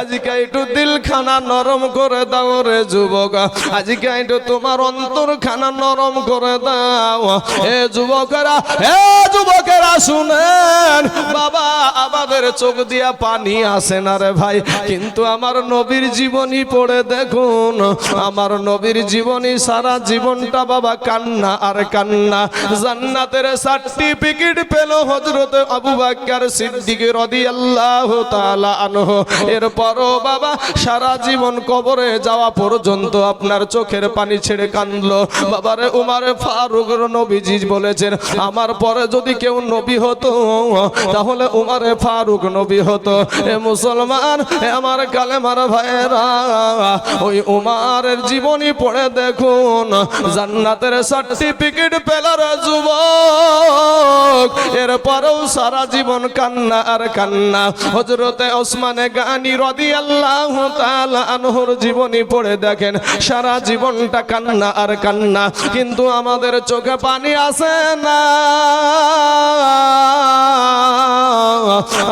আজকে একটু দিলখানা নরম করে দাও রে যুবক। আজকে একটু তোমার অন্তর খানা নরম করে দাও। এ যুবকেরা এ যুবকেরা শুনেন, বাবা আমাদের চোখ দিয়া পানি আসে না রে ভাই। কিন্তু আমার নবীর জীবনী পড়ে দেখুন, আমার নবীর জীবনী সারা জীবনটা বাবা কান্না আর কান্না। জান্নাতের সার্টিফিকেট পেল হজরত আবু বাক্কার সিদ্দিক রাদিয়াল্লাহু তাআলা আনহু। এরপরও বাবা। সারা জীবন কবরে যাওয়া পর্যন্ত আপনার চোখের পানি ছেড়ে কান্দলো বাবারে উমারে ফারুক নবীজি বলেছেন, আমার পরে যদি কেউ নবী হতো, তাহলে উমারে ফারুক নবী হতো। এ মুসলমান, এ আমার কালেমার ভাইয়েরা, ওই উমারের জীবনী পড়ে দেখুন। জান্নাতের সার্টিফিকেট পেলার যুবক। এরপরেও সারা জীবন কান্না আর কান্না। হজরতে ওসমানে গানি জীবনী পড়ে দেখেন, সারা জীবনটা কান্না আর কান্না, কিন্তু আমাদের চোখে পানি আসে না।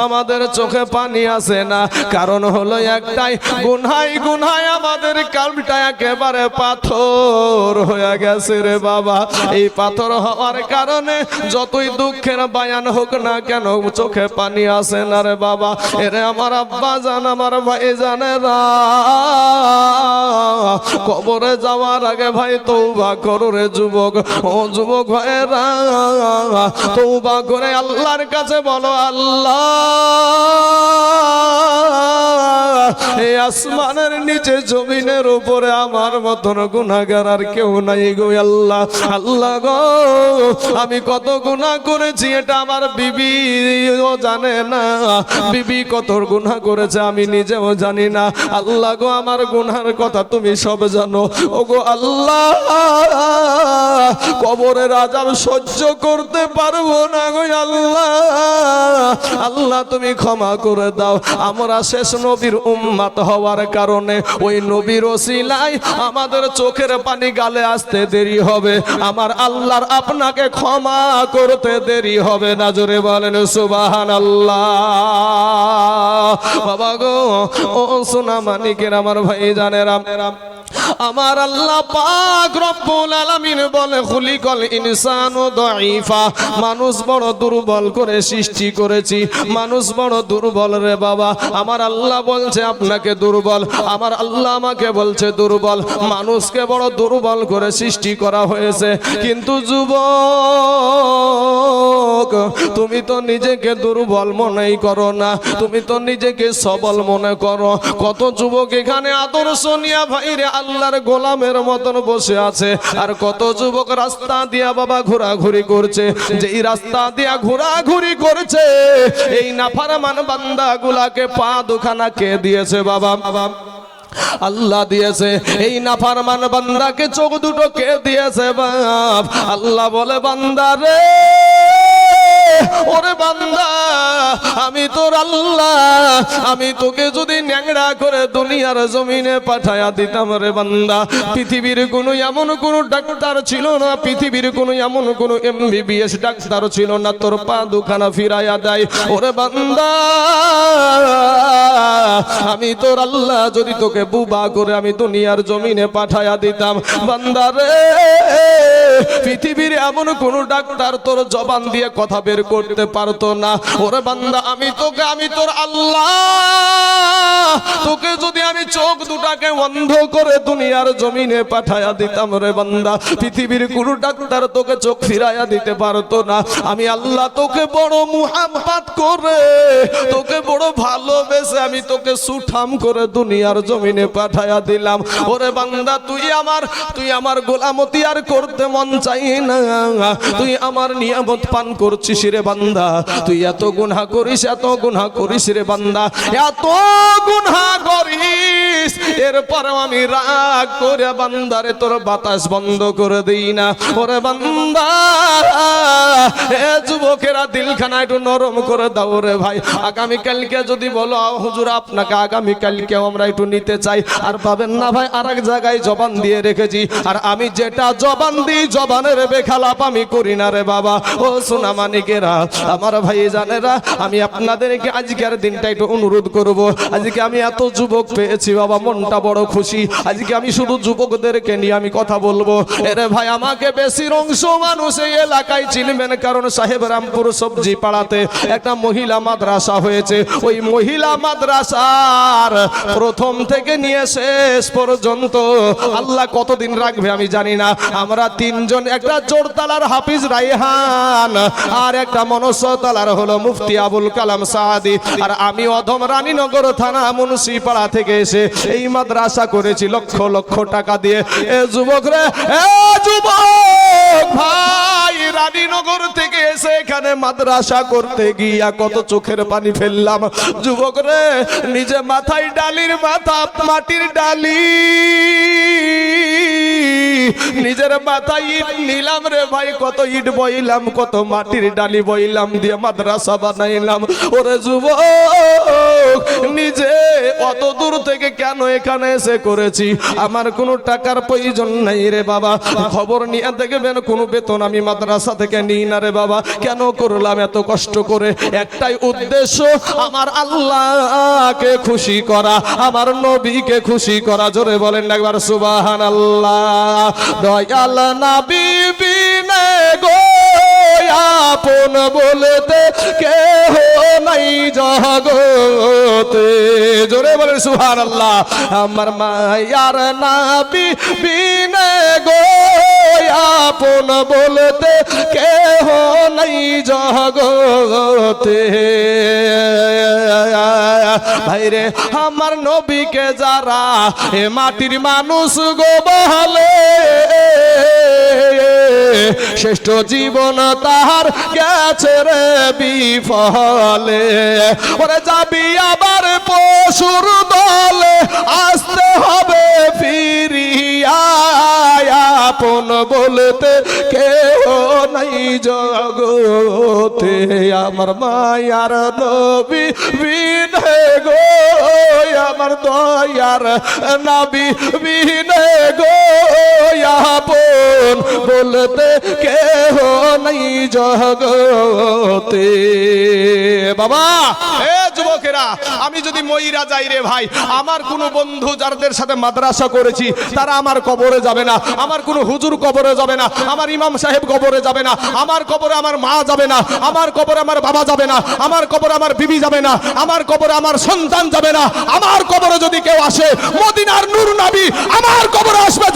আমাদের চোখে পানি আসে না, কারণ হলো একটাই, গুনহাই গুনহাই আমাদের কালটা একেবারে পাথর হয়ে গেছে রে বাবা। এই পাথর হওয়ার কারণে যতই দুঃখের বায়ান হোক না কেন, চোখে পানি আসে না রে বাবা। এরে আমার আব্বা জান আমার ভাই জানে কবরে যাওয়ার আগে ভাই তৌবা করো রে যুবক। ও যুবক ভাইরা তৌবা করে আল্লাহর কাছে বলো, আল্লাহ, এই আসমানের নিচে জমিনের উপরে আমার মতন গুনাগার আর কেউ নাই গো আল্লাহ। আল্লাহ গো, আমি কত গুনাহ করেছি এটা আমার বিবি জানে না। বিবি কত গুনাহ করেছে আমি নিজেও জানি না। আল্লাহ গো, আমার গুনার কথা তুমি সব জানো। ও গো আল্লাহ, কবরের আজাব সহ্য করতে পারব না গো আল্লাহ। আল্লাহ, তুমি ক্ষমা করে দাও। আমরা শেষ নবীর উম্মাত হওয়ার কারণে ওই নবীর ওসিলায় আমাদের চোখের পানি গালে আসতে দেরি হবে। আমার আল্লাহর আপনাকে ক্ষমা করতে দেরি হবে। না জোরে বলেন সুবাহান আল্লাহ বাবা গো। ও সোনা মানিকের আমার ভাই জানেরাম আমার আল্লাহ পাক রব্বুল আলামিন বলে, খুলিকল ইনসানু দাঈফা। মানুষ বড় দুর্বল করে সৃষ্টি করেছি। মানুষ বড় দুর্বল রে বাবা। আমার আল্লাহ বলছে, আপনাকে দুর্বল। আমার আল্লাহ আমাকে বলছে, দুর্বল। মানুষকে বড় দুর্বল করে সৃষ্টি করা হয়েছে। কিন্তু যুবক, তুমি তো নিজেকে দুর্বল মনেই করো না। তুমি তো নিজেকে সবল মনে করো। কত যুবক এখানে আদর্শ নিয়া ভাইরে আল্লাহর গোলামের মতন বসে আছে। আর কত যুবক রাস্তা দিয়া বাবা ঘোরাঘুরি করছে। যেই রাস্তা দিয়া ঘোরাঘুরি করছে, এই নাফারমান বান্দা গুলাকে পা দুখানা কে দিয়েছে বাবা বাবা? আল্লাহ দিয়েছে। এই নাফারমান বান্দাকে চোখ দুটো কে দিয়েছে বাপ? আল্লাহ বলে, বান্দা রে! ওরে বান্দা, আমি তোর আল্লাহ, আমি তোকে যদি ন্যাংড়া করে দুনিয়ার জমিনে পাঠায়া দিতাম রে বান্দা। পৃথিবীর কোনো এমন কোনো ডাক্তার ছিল না, পৃথিবীর কোনো এমন কোনো এমবিবিএস ডাক্তার ছিল না, তোর পা দুখানা ফিরাইয়া দেয়। ওরে বান্দা, আমি তোর আল্লাহ, যদি তোকে বুবা করে আমি দুনিয়ার জমিনে পাঠায়া দিতাম। বান্দা রে, পৃথিবীর এমন কোন ডাক্তার তোর জবান দিয়ে কথা বের করতে পারতো না। ওরে বান্দা আমি তোকে আমি তোর আল্লাহ। তোকে যদি আমি চোখ দুটাকে বন্ধ করে দুনিয়ার জমিনে পাঠায়া দিতাম রে বান্দা, পৃথিবীর কোন ডাক্তার তোকে চোখ ফিরাইয়া দিতে পারতো না। আমি আল্লাহ তোকে বড় মুহাব্বাত করে, তোকে বড় ভালোবেসে আমি তোকে সুঠাম করে দুনিয়ার জমিনে পাঠায়া দিলাম। ওরে বান্দা, তুই আমার তুই আমার গোলামতি আর করতে মন চাই না। তুই আমার নিয়ামত পান করছিস রে বান্দা। তুই এত গুনাহ করিস, এত গুনাহ করিস রে বান্দা। এত গুনাহ করিস। এরপর আমি রাগ করে বান্দারে তোর বাতাস বন্ধ করে দিই না। ওরে বান্দা, এ যুবকেরা দিলখানা একটু নরম করে দাও রে ভাই। আগামী কালকে যদি বলো হুজুর, আপনাকে আগামীকালকেও আমরা একটু নিতে চাই। আর পাবেন না ভাই আর এক জায়গায় জবান দিয়ে রেখেছি। আর আমি যেটা জবান দিই, জবানের বেখালাপ আমি করি না রে বাবা। ও সোনা মানিকেরা, আমার ভাই জানেরা আমি আপনাদেরকে আজকের দিনটা একটু অনুরোধ করব। আজকে আমি এত যুবক পেয়েছি, বাবা, মনটা বড় খুশি। আজকে আমি শুধু যুবকদেরকে নিয়ে আমি কথা বলব। এরে ভাই, আমাকে বেশি অংশ মানুষ এই এলাকায় চিনবেন, কারণ সাহেব রামপুর সবজি পাড়াতে একটা মহিলা মাদ্রাসা হয়েছে। ওই মহিলা মাদ্রাসার প্রথম থেকে নিয়ে শেষ পর্যন্ত আল্লাহ কতদিন রাখবে আমি জানি না। আমরা তিনজন, একটা জোরতালার হাফিজ রাইহান আর একটা মনসতালার হলো মুফতি আবুল কালাম সাহাদি। আর আমি অধম রানীনগর থানা মুন্সিপাড়া থেকে এসে এই মাদ্রাসা করেছি লক্ষ লক্ষ টাকা দিয়ে। এ যুবক রে, এ যুবক! ভাই, রানীনগর থেকে এসে এখানে মাদ্রাসা করতে গিয়া কত চোখের পানি ফেললাম। যুবক রে, নিজে মাথায় ডালির মাথা, মাটির ডালি। নিজের মাথায় ইট নিলাম রে ভাই, কত ইট বইলাম, কত মাটির ডালি বইলাম দিয়ে মাদ্রাসা বানাইলাম। ওরে যুবক, নিজে অত দূর থেকে কেন এখানে এসে করেছি? আমার কোনো টাকার প্রয়োজন নাই রে বাবা। খবর নিয়ে দেখবেন, কোনো বেতন আমি মাদ্রাসা থেকে নিই না রে বাবা। কেন করলাম এত কষ্ট করে? একটাই উদ্দেশ্য, আমার আল্লাহকে খুশি করা, আমার নবীকে খুশি করা। জোরে বলেন একবার সুবাহান আল্লাহ দয়াল না বিবি গো, আপন বলতে কেহ নাই জগতে। জোরে বলে সুহার আল্লাহ আমার মায়ার না বিবি গো আপন বলতে কেহ নাই জগতে। ভাইরে, আমার নবীকে যারা এ মাটির মানুষ গো বহলে শ্রেষ্ঠ জীবন তাহার গেছে রে বিফলে। ওরে যাবি আবার পশুর দলে আসতে হবে, ফিরিয়া আপন বলতে কেউ নাই জগতে। আমার মায়ার নবী বিনে গো, আমার দয়ার নবী বিনে গো, আপন বলতে কেহ নাই জগতে। বাবা যুবকেরা আমি যদি ময়রা যাই রে ভাই, আমার কোনো বন্ধু যাদের সাথে মাদ্রাসা করেছি, তারা আমার কবরে যাবে না, আমার কোনো হুজুর কবরে যাবে না, আমার ইমাম সাহেব কবরে যাবে না, আমার কবরে আমার মা যাবে না, আমার কবরে আমার বাবা যাবে না, আমার কবরে আমার বিবি যাবে না, আমার কবরে আমার সন্তান যাবে না, আমার কবরে যদি কেউ আসে, মদিনার নূর নাবি আমার কবরে আসবে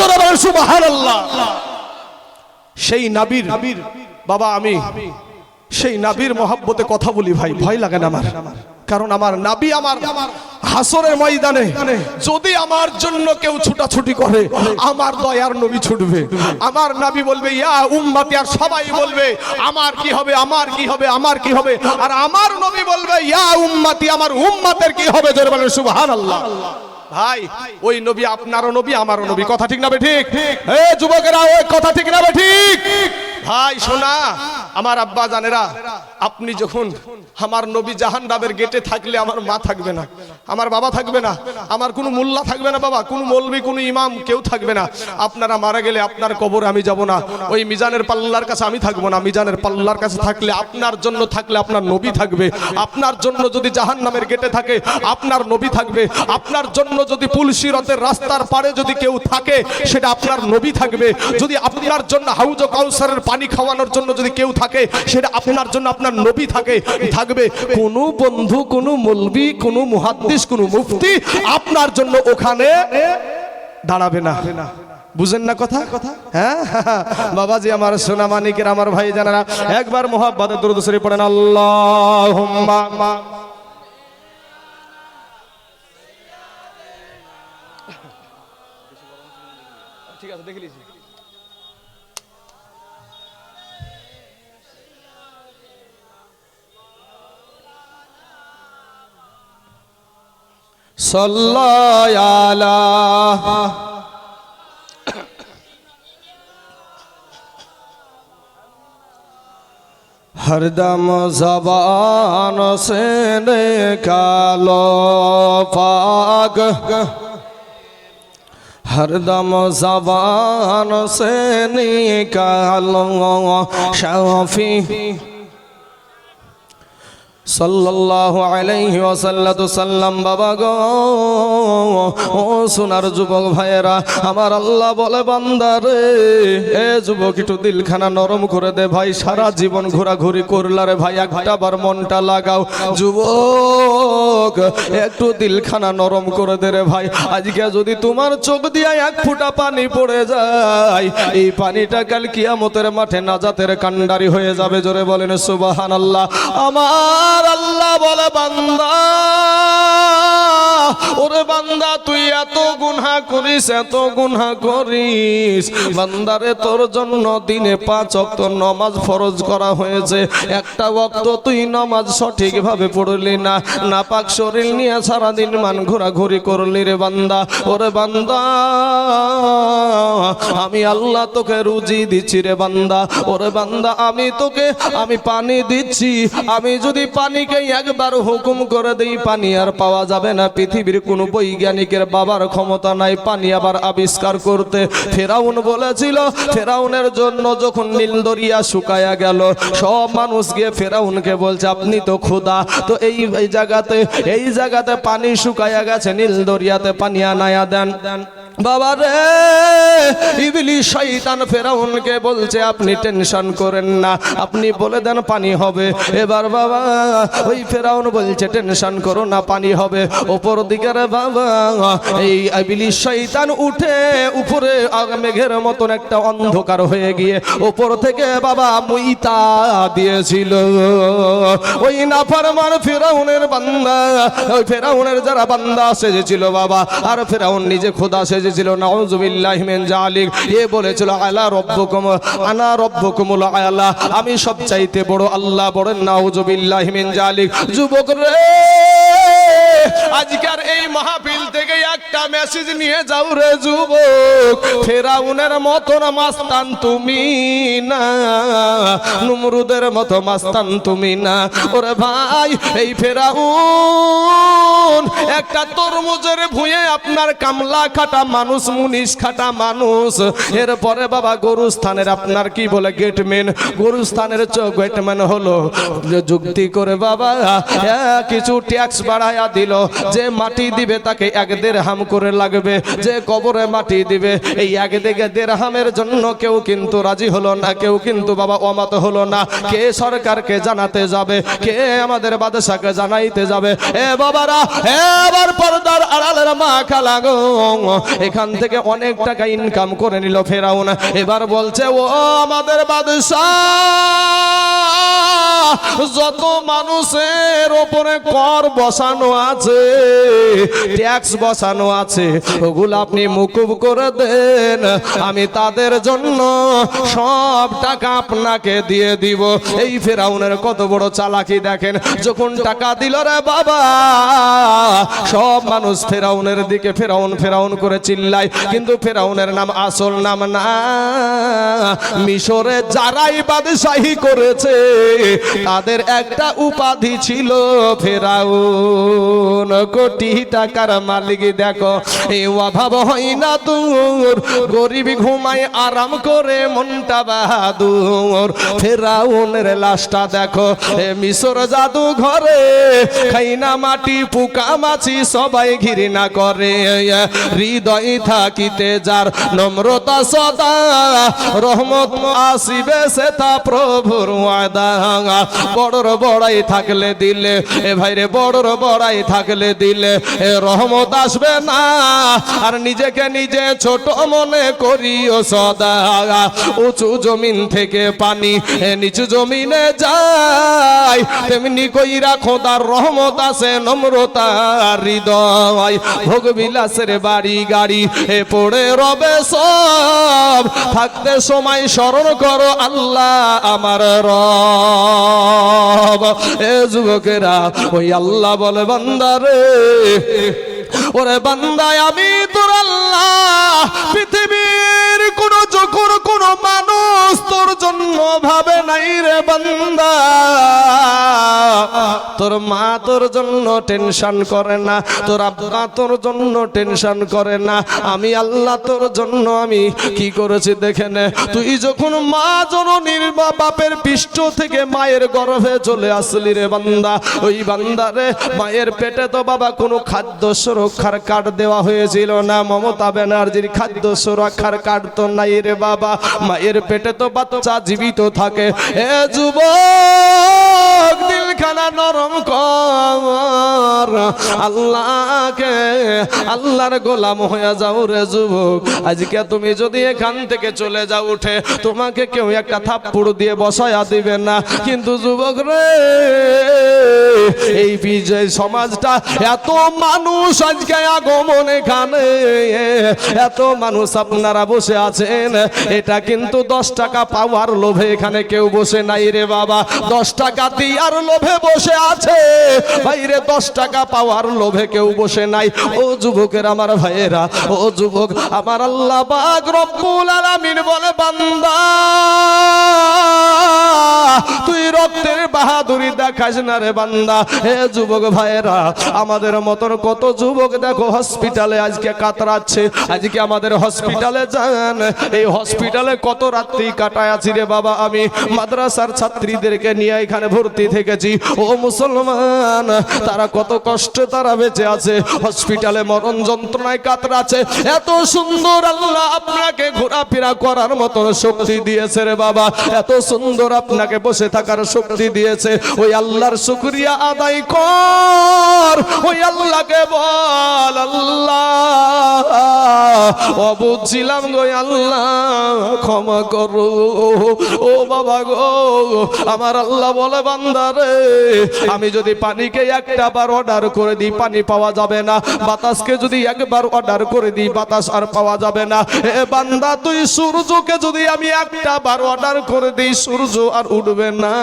সেই নাবির বাবা আমি। সেই নাবির মহাব্বতে কথা বলি ভাই, ভয় লাগে না আমার। কারণ আমার নাবি আমার হাসরের ময়দানে যদি আমার জন্য কেউ ছুটাছুটি করে, আমার দয়ার নবী ছুটবে। আমার নাবি বলবে, ইয়া উম্মাতি, আর সবাই বলবে, আমার কি হবে, আমার কি হবে, আমার কি হবে? আর আমার নবী বলবে, ইয়া উম্মাতি, আমার উম্মাতের কি হবে? জোরে বলেন, সুবহানাল্লাহ। ভাই, ওই নবী আপনারও নবী, আমারও নবী। কথা ঠিক না বে ঠিক? এ যুবকেরা, ওই কথা ঠিক না বে ঠিক? ভাই, শোনা, আমার আব্বা জানেরা, আপনি যখন আমার নবী জাহান গেটে থাকলে আমার মা থাকবে না, আমার বাবা থাকবে না, আমার কোনো মোল্লা থাকবে না বাবা, কোনো মৌলবি, কোনো ইমাম কেউ থাকবে না। আপনারা মারা গেলে আপনার কবরে আমি যাব না, ওই মিজানের পাল্লার কাছে আমি থাকব না, মিজানের পাল্লার কাছে থাকলে আপনার জন্য থাকলে আপনার নবী থাকবে, আপনার জন্য যদি জাহান নামের গেটে থাকে, আপনার নবী থাকবে, আপনার জন্য যদি পুলসি রথের রাস্তার পারে যদি কেউ থাকে, সেটা আপনার নবী থাকবে, যদি আপনার জন্য হাউজ কাউসারের পানি খাওয়ানোর জন্য যদি কেউ থাকে, সেটা আপনার জন্য আপনার নবী থাকে, থাকবে। কোনো বন্ধু, কোনো মলবি, কোনো মুহাদ্দিস, কোনো মুফতি আপনার জন্য ওখানে দাঁড়াবে না। বুঝেন না কথা? হ্যাঁ? বাবাজি, আমার সোনা মানিকের আমার ভাই জানারা একবার মোহাব্বতের দুরুদ শরীফ পড়েন আল্লাহ صلی اللہ ہر دم زبان سے نکالو پاک۔ ہر دم زبان سے نکالو شفی বাবা গো যুবক ভাইয়েরা, আমার আল্লাহ বলে বান্দারে এ যুবক একটু দিলখানা নরম করে দে ভাই, সারা জীবন ঘোরাঘুরি করলারে ভাই, একটা বার মনটা লাগাও। যুবক, একটু দিলখানা নরম করে দে রে ভাই, আজকে যদি তোমার চোখ দিয়ে এক ফুটা পানি পড়ে যায়, এই পানিটা কাল কিয়ামতের মাঠে নাজাতের কান্ডারি হয়ে যাবে, জোরে বলেন সুবহানাল্লাহ। আমার আল্লাহ বলে, বান্দা, ওরে বান্দা, তুই এত গুনহা করিস, এত গুনহা করিস। বান্দারে, তোর জন্য দিনে পাঁচ অক্ত নমাজ ফরজ করা হয়েছে। একটা ওয়াক্ত তুই নমাজ সঠিকভাবে পড়লি না। নাপাক শরীর নিয়ে সারাদিন মান ঘোরাঘুরি করলি রে বান্দা। ওরে বান্দা, আমি আল্লাহ তোকে রুজি দিচ্ছি রে বান্দা। ওরে বান্দা, আমি তোকে, আমি পানি দিচ্ছি। আমি যদি পানিকে একবার হুকুম করে দিই, পানি আর পাওয়া যাবে না। পৃথিবীর কোন বৈজ্ঞানিকের বাবার ক্ষমতা নাই, পানি আবার আবিষ্কার করতে। ফেরাউন বলেছিল, ফেরাউনের জন্য যখন নীল দরিয়া শুকায়া গেল, সব মানুষ গিয়ে ফেরাউনকে বলছে, আপনি তো ক্ষুদা তো এই জায়গাতে এই জায়গাতে পানি শুকায়া গেছে, নীল দরিয়াতে পানি আনায়া দেন। বাবা রে, ইবলি শয়তান ফেরাউনকে বলছে, আপনি টেনশন করেন না, আপনি বলে দেন পানি হবে। এবার বাবা, ওই ফেরাউন বলছে, টেনশন করো না, পানি হবে। ওপর দিকে রে বাবা, এই ইবলি শয়তান উঠে উপরে মেঘের মতন একটা অন্ধকার হয়ে গিয়ে ওপর থেকে বাবা মুইতা দিয়েছিল। ওই নাফরমান ফেরাউনের বান্দা, ওই ফেরাউনের যারা বান্দা সেজেছিল বাবা, আর ফেরাউন নিজে খোদা সেজেছিল জালিক এ বলেছিল, আলা রব্বুকুম, আনা রব্বুকুমুল আলা আমি সব চাইতে বড় আল্লাহ বড় নাউজুবিল্লাহি মিন জালিক যুবক রে! আজকের এই মাহফিল থেকে একটা মেসেজ নিয়ে যাও রে যুবক। ফেরাউনের মতন মাস্তান তুমি না নুমরুদের মতো মাস্তান তুমি না। ওরে ভাই এই ফেরাউন একটা তরমুজের ভুঁয়ে আপনার কামলা খাটা মানুষ মুনিশ খাটা মানুষ। এরপরে বাবা গরুস্থানের আপনার কি বলে গেটম্যান? গরুস্থানের গেটম্যান হলো। যুক্তি করে বাবা হ্যাঁ, কিছু ট্যাক্স বাড়ায়া দিল। যে মাটি দিবে তাকে এক দেড় হাম করে লাগবে। যে কবরে মাটি দিবে, এই এক দিকে দেড় হামের জন্য কেউ কিন্তু রাজি হলো না, কেউ কিন্তু বাবা অমত হলো না। কে সরকারকে জানাতে যাবে, কে আমাদের বাদশাকে জানাইতে যাবে? এ বাবারা, এবার পর্দার আড়ালের মা খালাগো এখান থেকে অনেক টাকা ইনকাম করে নিল ফেরাউন। এবার বলছে, ও আমাদের বাদশাহ যত মানুষের ওপরে কর বসানো আছে ট্যাক্স বসানো আছে, ওগুলো আপনি মুকুব করে দেন। আমি তাদের জন্য সব টাকা আপনাকে দিয়ে দিব। এই ফেরাউনের কত বড় চালাকি দেখেন, যখন টাকা দিল রে বাবা, সব মানুষ ফেরাউনের দিকে ফেরাউন ফেরাউন করে চিল্লায়। কিন্তু ফেরাউনের নাম আসল নাম না, মিশরে যারাই বাদশাহী করেছে, তাদের একটা উপাধি ছিল ফেরাউন। কোটি টাকার মালিক, দেখো, এই অভাব হয় না দূর। গরিব ঘুমায় আরাম করে মনটা বাহাদুর। ফেরাউনের লাশটা দেখো, এ মিশর জাদু ঘরে খাইনা মাটি, পোকা মাছি সবাই ঘৃণা করে। হৃদয় থাকিতে যার নম্রতা সদা, রহমত আসিবে সে তা প্রভুর ওয়াদা। বড়র বড়াই থাকলে দিলে, এ ভাইরে বড়র বড়াই থাকলে দিলে, এ রহমত আসবে না। আর নিজেকে নিজে ছোট মনে করিও সদা। উঁচু জমিন থেকে পানি নিচু জমিনে যায়। তেমনি কইরা খোদার রহমত আছে, নম্রতা হৃদয়। ভোগ বিলাসের বাড়ি গাড়ি এ পড়ে রবে সব। থাকতে সময় স্মরণ করো আল্লাহ আমার রব। এ যুবকেরা, ওই আল্লাহ বলে বান্দারে ওরে বান্দায় আমি তোর আল্লাহ পৃথিবীর কোন চকুর কোন মানুষ জন্য ভাবে নাই রে বান্দা। তোর মা তোর জন্য টেনশন করে না, তোর আব্বা তোর জন্য টেনশন করে না। আমি আল্লাহ তোর জন্য আমি কি করেছি দেখে নে। তুই যখন মা জননীর বাপের পৃষ্ঠ থেকে মায়ের গর্ভে চলে আসলি রে বান্দা। ওই বান্দারে মায়ের পেটে তো বাবা কোনো খাদ্য সুরক্ষার কার্ড দেওয়া হয়েছিল না, মমতা ব্যানার্জির খাদ্য সুরক্ষার কার্ড তো নাই রে বাবা। মায়ের পেটে তো বাচ্চা জীবিত থাকে। এ যুবক! আল্লাহকে, আল্লাহর গোলাম হয়ে যাও রে যুবক। আজকে তুমি যদি এখান থেকে চলে যাও উঠে, তোমাকে কেউ একটা থাপ্পড় দিয়ে বসায়া দিবে না। কিন্তু যুবক রে, এই বিজয় সমাজটা এত মানুষ আজকে আগমন এখানে। এত মানুষ আপনারা বসে আছেন, এটা কিন্তু দশ টাকা পাওয়ার লোভে এখানে কেউ বসে নাই রে বাবা। দশ টাকা দিয়ার লোভে বসে আছে। বাইরে দশ টাকা পাওয়ার লোভে কেউ বসে নাই। ও যুবকের আমার ভাইয়েরা, ও যুবক, আমার আল্লাহ রব্বুল আলামিন বলে, বান্দা, তুই রক্তের বাহাদুরি দেখাস না রে বান্দা। হে যুবক ভাইয়েরা, আমাদের মতন কত যুবক দেখো হসপিটালে আজকে কাতরাচ্ছে। আজকে আমাদের হসপিটালে যান। এই হসপিটালে কত রাত্রি কাটায় আছি রে বাবা আমি। মাদ্রাসার ছাত্রীদেরকে নিয়ে এখানে ভর্তি থেকেছি। ও মুসলমান, তারা কত কষ্টে তারা বেঁচে আছে। হসপিটালে মরণ যন্ত্রণায় কাতরাচ্ছে। এত সুন্দর আল্লাহ আপনাকে ঘোরাফেরা করার মতন শক্তি দিয়েছে রে বাবা। এত সুন্দর আপনাকে বসে থাকার শক্তি দিয়েছে। ওই আল্লাহর শুক্রিয়া আদায় কর। ওই আল্লাহকে বল, আল্লাহ। ও বুঝছিলাম গো আল্লাহ, ক্ষমা করো। ও বাবা গো, আমার আল্লাহ বলে বান্দারে আমি যদি পানিকে একটা বার অর্ডার করে দিই, পানি পাওয়া যাবে না। বাতাসকে যদি একবার অর্ডার করে দিই, বাতাস আর পাওয়া যাবে না। এ বান্দা, তুই সূর্যকে যদি আমি একটা বার অর্ডার করে দিই, সূর্য আর উঠবে না।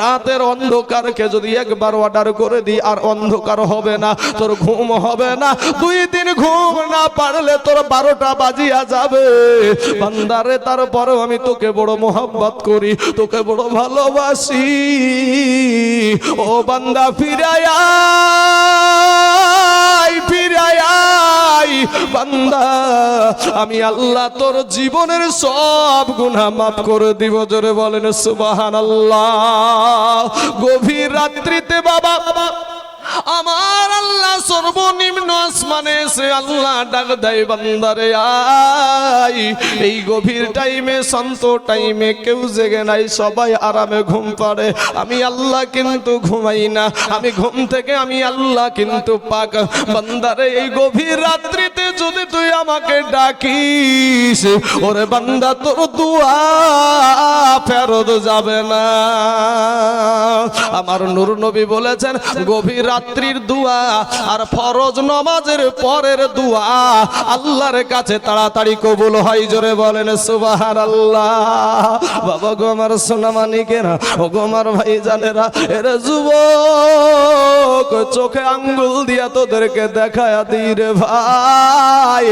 রাতের অন্ধকারকে যদি একবার অর্ডার করে দিই, আর অন্ধকার হবে না, তোর ঘুম হবে না। দুই দিন ঘুম না পারলে তোর বারোটা বাজিয়া যাবে। বান্দারে তারপরেও আমি তোকে বড় মোহাব্বত করি, তোকে বড় ভালোবাসি। ও বান্দা ফিরায়া বান্দা, আমি আল্লাহ তোর জীবনের সব গুণা মাফ করে দিব। জোরে বলেন সুবাহান আল্লাহ গভীর রাত্রিতে বাবা আমার আল্লাহ সর্বনিম্ন আসমানে এসে আল্লাহ ডাক দেয়, বান্দারে আই এই গভীর টাইমে শান্ত টাইমে কেউ জেগে নাই, সবাই আরামে ঘুম পাড়ে। আমি আল্লাহ কিন্তু ঘুমাই না, আমি ঘুম থেকে আমি আল্লাহ কিন্তু পাক। বান্দারে, এই গভীর রাত্রিতে যদি তুই আমাকে ডাকিস, ওরে বান্দা, তোর দুয়া ফেরত যাবে না। আমার নূর নবী বলেছেন, গভীর রাত্রির দুয়া আর ফরজ নমাজের পরের দুয়া। আল্লাহর কাছে তাড়াতাড়ি কবুল হয়, জোরে বলেন সুবাহার আল্লাহ বাবা গো আমার সোনা মানিকেরা ও গো আমার ভাই জানেরা এরে যুবক, চোখে আঙ্গুল দিয়া তোদেরকে দেখায়া দিই রে ভাই।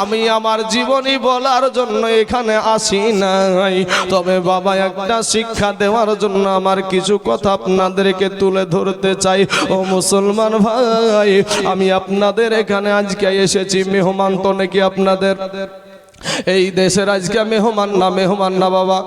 আমি আমার জীবনী বলার জন্য এখানে আসি নাই। তবে বাবা, একটা শিক্ষা দেওয়ার জন্য আমার কিছু কথা আপনাদেরকে তুলে ধরতে চাই। ও মুসলমান ভাই আমি আপনাদের এখানে আজকে এসেছি মেহমান তো নাকি আপনাদের। এই দেশের আজকে মেহমান না মেহমান না বাবা।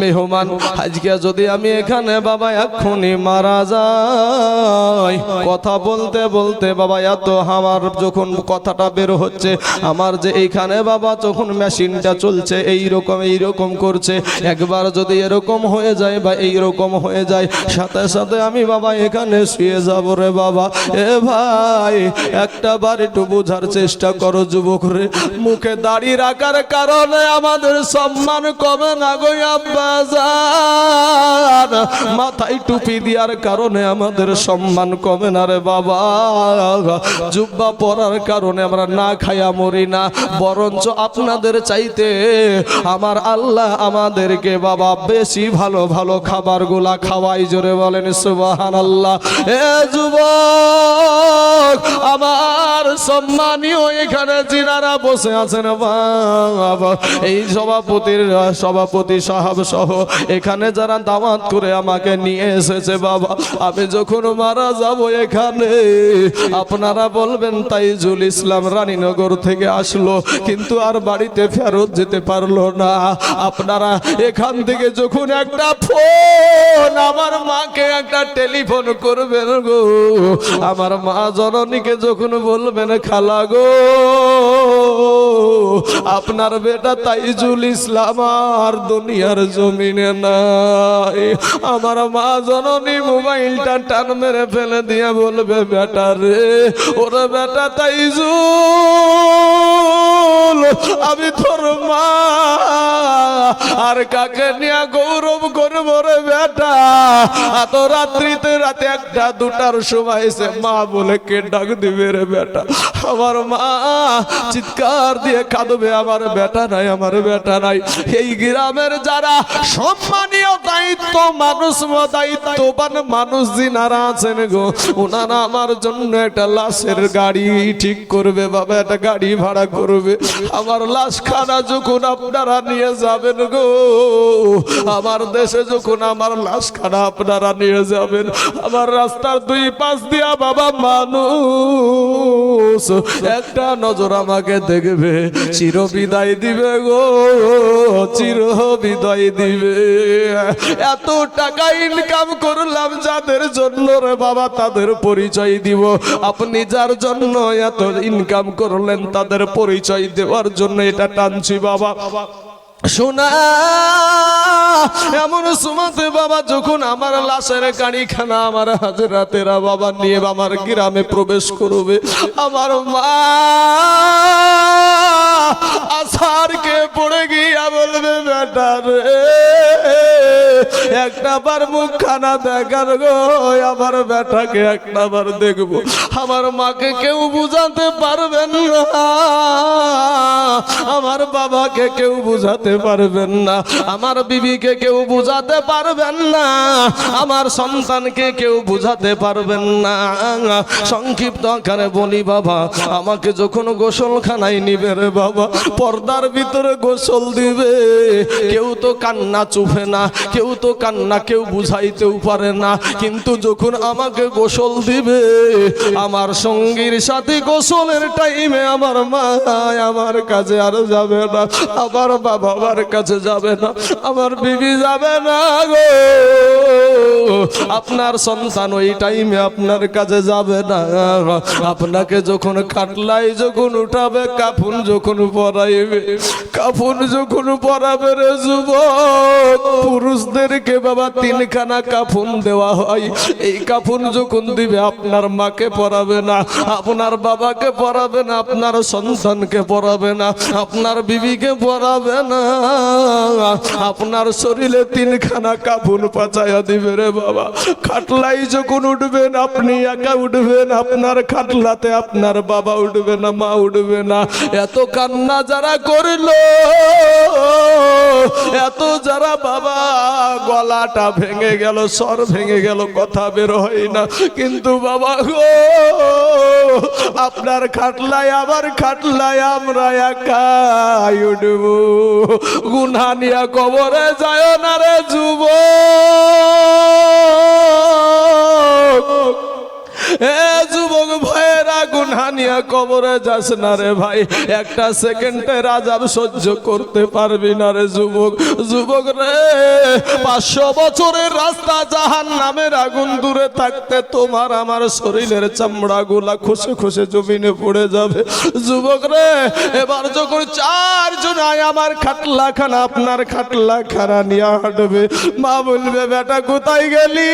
মেহমান, আজকে যদি আমি এখানে বাবা এক্ষুনি মারা যাই। কথা বলতে বলতে বাবা, এত আমার যখন কথাটা বের হচ্ছে, আমার যে এইখানে বাবা যখন মেশিনটা চলছে এই রকম এই রকম করছে। একবার যদি এরকম হয়ে যায় বা এই রকম হয়ে যায়, সাথে সাথে আমি বাবা এখানে শুয়ে যাব রে বাবা। এ ভাই, একটা বার একটু বোঝার চেষ্টা করো যুবক রে। মুখে দাঁড়িয়ে রাখার কারণে আমাদের সম্মান কমে না গো আব্বাজান। মাথায় টুপি দেওয়ার কারণে আমাদের সম্মান কমে না রে বাবা। জুব্বা পরার কারণে আমরা না খাইয়া মরি না, বরঞ্চ আপনাদের চাইতে আমার আল্লাহ আমাদেরকে বাবা বেশি ভালো ভালো খাবারগুলা খাওয়াই, জোরে বলেন সুবাহান আল্লাহ এ যুবক, আমার সম্মানীয় এখানে যিনারা বসে আছেন এই সভাপতির, সভাপতি সাহাব সহ এখানে যারা দাওয়াত করে আমাকে নিয়ে এসেছে বাবা, আমি যখন মারা যাব এখানে, আপনারা বলবেন তাইজুল ইসলাম রানীনগর থেকে আসলো, কিন্তু আর বাড়িতে ফেরত যেতে পারল না। আপনারা এখান থেকে যখন একটা ফোন, আমার মাকে একটা টেলিফোন করবেন গো। আমার মা জননীকে যখন বলবেন, খালা গো আপনার বেটা তাইজুল ইসলাম আর দুনিয়ার জমিনে নাই। আমার মা জননী মোবাইলটা টান মেরে ফেলে দিয়ে বলবে, বেটা রে, ওরে বেটা তাইজুল, আমি তোর মা। আর কাকে নিয়ে গৌরব করব রে বেটা? এত রাত্রিতে রাতে একটা দুটার সময় এসে মা বলে, কে ডাক দিবে রে বেটা? আমার মা চিৎকার দিয়ে কাঁদবে আমার বেটা নাই, আমার বেটা নাই। এই গ্রামের যারা সম্মানীয় দায়িত্ব, মানুষ দায়িত্ববান মানুষ যিনারা আছেন গো, ওনারা আমার জন্য একটা লাশের গাড়ি ঠিক করবে বাবা, একটা গাড়ি ভাড়া করবে। আমার লাশ খানা যখন আপনারা নিয়ে যাবেন গো, আমার দেশে যখন আমার লাশ খানা আপনারা নিয়ে যাবেন, আমার রাস্তার দুই পাশ দিয়া বাবা মানুষ, একটা নজর আমাকে দেখবে চির বিদায় দিবে গো, চির বিদায় দিবে। এত টাকা ইনকাম করলাম যাদের জন্য রে বাবা, তাদের পরিচয় দিব। আপনি যার জন্য এত ইনকাম করলেন, তাদের পরিচয় দেওয়ার জন্য এটা টানছি বাবা। শোনা, এমন সুমাতে বাবা, যখন আমার লাশের গাড়িখানা আমার হাজরাতেরা বাবা নিয়ে আমার গ্রামে প্রবেশ করবে, আমার মা বলবে বেটা রে একটা বার মুখখানা দেখার গো, আমার বেটাকে একটা বার দেখব। আমার মাকে কেউ বুঝাতে পারবেন না। আমার বাবাকে কেউ বুঝাতে পারবেন না। আমার বিবিকে কেউ বুঝাতে পারবেন না। আমার সন্তানকে কেউ বুঝাতে পারবেন না। সংক্ষিপ্ত আকারে বলি, বাবা, আমাকে যখন গোসলখানায় নিবে রে বাবা, পর্দার ভিতরে গোসল দিবে। কেউ তো কান্না চুপে না, কেউ তো কান্না কেউ বুঝাইতেও পারে না। কিন্তু যখন আমাকে গোসল দিবে, আমার সঙ্গীর সাথে গোসলের টাইমে আমার মা আমার কাছে আর যাবে না। আমার বাবা আমার কাছে যাবে না, আমার বিবি যাবে না গো। আপনার সন্তান ওই টাইমে আপনার কাছে যাবে না। আপনাকে যখন কাটলাই যখন উঠাবে, কাফুন যখন পরাইবে, কাফুন যখন পরাবে রে যুবক পুরুষদেরকে বাবা তিনখানা কাফুন দেওয়া হয়। এই কাফুন যখন দিবে, আপনার মাকে পরাবে না, আপনার বাবাকে পরাবে না, আপনার সন্তানকে পরাবে না, আপনার বিবিকে পরাবে না। আপনার শরীরে তিনখানা কাফুন পাচাইয়া দিবে রে বাবা। খাটলাই যখন উঠবেন, আপনি একা উঠবেন, আপনার খাটলাতে আপনার বাবা উঠবে না, মা উঠবে না। এত কান্না যারা করল, এত যারা বাবা গলাটা ভেঙে গেল, স্বর ভেঙে গেল, কথা বের হয় না। কিন্তু বাবা গো, আপনার খাটলায় আবার খাটলায় আমরা একাই উঠব। গুনা নিয়া কবরে যায় না রে যুবক। এ যুবক ভয়েরা গুনহানিয়া কবরে যাস না রে ভাই। একটা সেকেন্ডে রাজাব সহ্য করতে পারবি না রে যুবক। যুবক রে, পাঁচশো বছরের রাস্তা জাহান নামের আগুন দূরে থাকতে তোমার আমার শরীরের চামড়া গুলা খুশে খুশে জমিনে পড়ে যাবে। যুবক রে, এবার যখন চারজন আয় আমার খাটলা খানা আপনার খাটলা খানা নিয়ে হাঁটবে। মা বলবে, বেটা, কোথায় গেলি?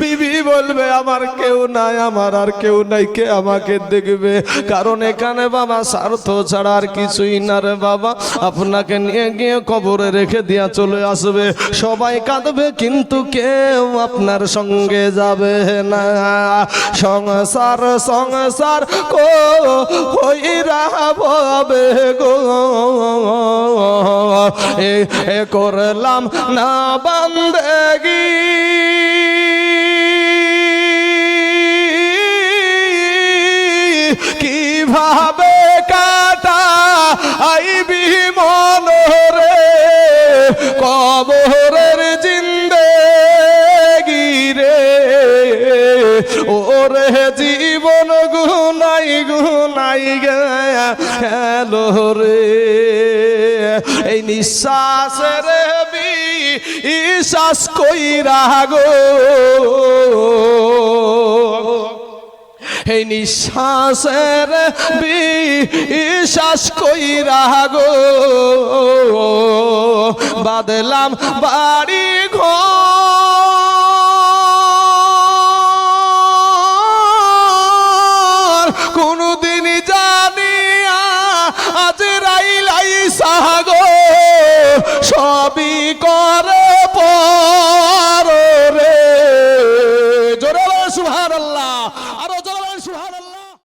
বিবি বলবে, আমার কেউ নাই, আমার আর কেউ নাই, কে আমাকে দেখবে? কারণ এখানে বাবা স্বার্থ ছাড়া আর কিছুই না রে বাবা। আপনাকে নিয়ে গিয়ে কবরে রেখে দিয়া চলে আসবে। সবাই কাঁদবে, কিন্তু কেউ আপনার সঙ্গে যাবে না। সংসার সংসার কো হইরা হবে গো। এ করলাম না বান্দেগি। কীভাবে কাটা আইবি মনরে? কবরের জিন্দে গিরে ওরে জীবন গুনাই গুনাই গেল রে। এই নিঃশ্বাসের বি ইশ্বাস কইরা গো। এই নিঃশ্বাসের বিশ্বাস কইরা গো। বাদলাম বাড়ি ঘর। কোনদিন জানিয়া আজ রাইলাই সাগো সবই